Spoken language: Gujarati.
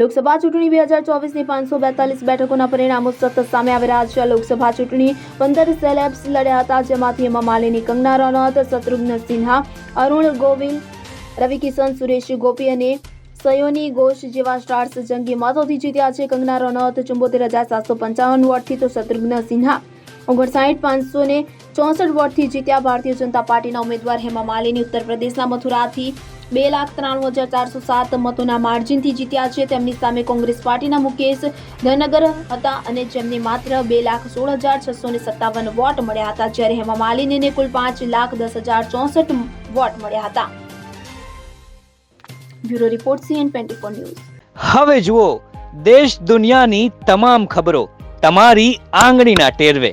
લોકસભા ચૂંટણી બે હજાર ચોવીસની પાંચસો બેતાલીસ બેઠકોના પરિણામો સતત સામે આવી રહ્યા છે. લોકસભા ચૂંટણી પંદર સેલેબ્સ લડ્યા હતા, જેમાંથી હેમા માલિની કંગના રનૌત, શત્રુઘ્ન સિન્હા, અરુણ ગોવિંદ રવિ કિશન સુરેશ ગોપી અને સયોની ઘોષ જેવા સ્ટાર્સ જંગી મતોથી જીત્યા છે. કંગના રનૌત ચુંબોતેર હજાર સાતસો પંચાવન વોટથી તો શત્રુઘ્ન સિન્હા ઓગણસાઠ, પાંચસો ને ચોસઠ વોટથી જીત્યા ભારતીય જનતા પાર્ટીના ઉમેદવાર હેમા માલિની ઉત્તર પ્રદેશના મથુરાથી બે લાખ ત્રાણું હજાર ચારસો સાત મતોના માર્જિનથી જીત્યા છે. તેમની સામે કોંગ્રેસ પાર્ટીના મુકેશ ધનગર હતા અને જેમને માત્ર બે લાખ સોળ હજાર છસો ને સત્તાવન વોટ મળ્યા હતા, જ્યારે હેમા માલિનીને કુલ પાંચ લાખ દસ હજાર ચોસઠ વોટ મળ્યા હતા. Bureau report, CN twenty four news. હવે જુઓ, દેશ દુનિયાની તમામ ખબરો, તમારી આંગળીના ટેરવે.